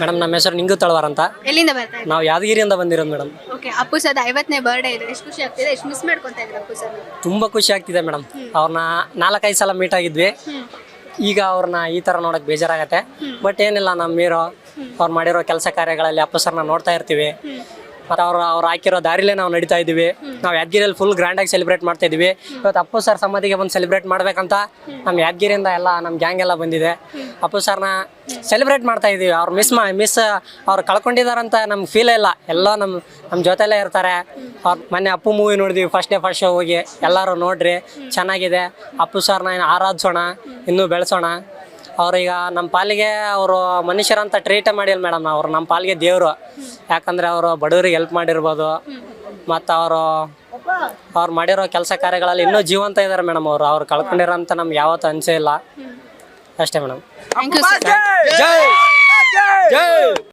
Madam ನಮ್ಮ ಹೆಸರು ನಿಂಗು ತಳವಾರ ಅಂತ. ಎಲ್ಲಿಂದ ಬರ್ತಾ ಇದ್ದೀರಾ? ನಾವು ಯಾದಗಿರಿಯಿಂದ ಬಂದಿರೋದು ಮೇಡಮ್. ಓಕೆ ಅಪ್ಪು ಸರ್ ಐವತ್ತನೇ ಬರ್ಡೇ ಇದೆ. ಎಷ್ಟು ಖುಷಿ ಆಗ್ತಿದೆ? ಎಷ್ಟು ಮಿಸ್ ಮಾಡ್ಕೊತಾ ಇದ್ದೀರಾ ಅಪ್ಪು ಸರ್ ತುಂಬ ಖುಷಿ ಆಗ್ತಿದೆ ಮೇಡಮ್. ಅವ್ರನ್ನ ನಾಲ್ಕೈದು ಸಲ ಮೀಟ್ ಆಗಿದ್ವಿ. ಈಗ ಅವ್ರನ್ನ ಈ ಥರ ನೋಡೋಕೆ ಬೇಜಾರಾಗತ್ತೆ. ಬಟ್ ಏನಿಲ್ಲ ನಮ್ಮ ಹೀರೋ ಅವ್ರು ಮಾಡಿರೋ ಕೆಲಸ ಕಾರ್ಯಗಳಲ್ಲಿ ಅಪ್ಪು ಸರ್ನ ನೋಡ್ತಾ ಇರ್ತೀವಿ. ಮತ್ತು ಅವ್ರು ಅವ್ರು ಹಾಕಿರೋ ದಾರಿಲೇ ನಾವು ನಡೀತಾ ಇದ್ದೀವಿ. ನಾವು ಯಾದಗಿರಿಯಲ್ಲಿ ಫುಲ್ ಗ್ರ್ಯಾಂಡಾಗಿ ಸೆಲೆಬ್ರೇಟ್ ಮಾಡ್ತಾ ಇದ್ದೀವಿ. ಇವತ್ತು ಅಪ್ಪು ಸರ್ ಸಮಾಧಿಗೆ ಬಂದು ಸೆಲೆಬ್ರೇಟ್ ಮಾಡ್ಬೇಕಂತ ನಮ್ಮ ಯಾದಗಿರಿಯಿಂದ ಎಲ್ಲ ನಮ್ಮ ಗ್ಯಾಂಗ್ ಎಲ್ಲ ಬಂದಿದೆ. ಅಪ್ಪು ಸರ್ನ ಸೆಲೆಬ್ರೇಟ್ ಮಾಡ್ತಾ ಇದ್ದೀವಿ ಅವ್ರು ಮಿಸ್ ಮಾ ಮಿಸ್ ಅವ್ರು ಕಳ್ಕೊಂಡಿದಾರಂತ ನಮ್ಗೆ ಫೀಲ್ ಇಲ್ಲ. ಎಲ್ಲ ನಮ್ಮ ನಮ್ಮ ಜೊತೆಲೇ ಇರ್ತಾರೆ. ಅವ್ರು ಮೊನ್ನೆ ಅಪ್ಪು ಮೂವಿ ನೋಡಿದ್ವಿ ಫಸ್ಟ್ ಡೇ ಫಸ್ಟ್ ಶೋ ಹೋಗಿ. ಎಲ್ಲರೂ ನೋಡ್ರಿ. ಚೆನ್ನಾಗಿದೆ. ಅಪ್ಪು ಸರ್ನ ಏನು ಆರಾಧಿಸೋಣ. ಇನ್ನೂ ಬೆಳೆಸೋಣ. ಅವ್ರೀಗ ನಮ್ಮ ಪಾಲಿಗೆ ಅವರು ಮನುಷ್ಯರಂತ ಟ್ರೀಟ್ ಮಾಡಿಲ್ಲ ಮೇಡಮ್ ಅವರು ನಮ್ಮ ಪಾಲಿಗೆ ದೇವರು. ಯಾಕಂದರೆ ಅವರು ಬಡವರಿಗೆ ಹೆಲ್ಪ್ ಮಾಡಿರ್ಬೋದು. ಮತ್ತು ಅವರು ಅವ್ರು ಮಾಡಿರೋ ಕೆಲಸ ಕಾರ್ಯಗಳಲ್ಲಿ ಇನ್ನೂ ಜೀವಂತ ಇದ್ದಾರೆ ಮೇಡಮ್ ಅವರು. ಅವ್ರು ಕಳ್ಕೊಂಡಿರೋ ಅಂತ ನಮ್ಗೆ ಯಾವತ್ತೂ ಅನಿಸೇ ಇಲ್ಲ. ಅಷ್ಟೇ madam thank you sir Jai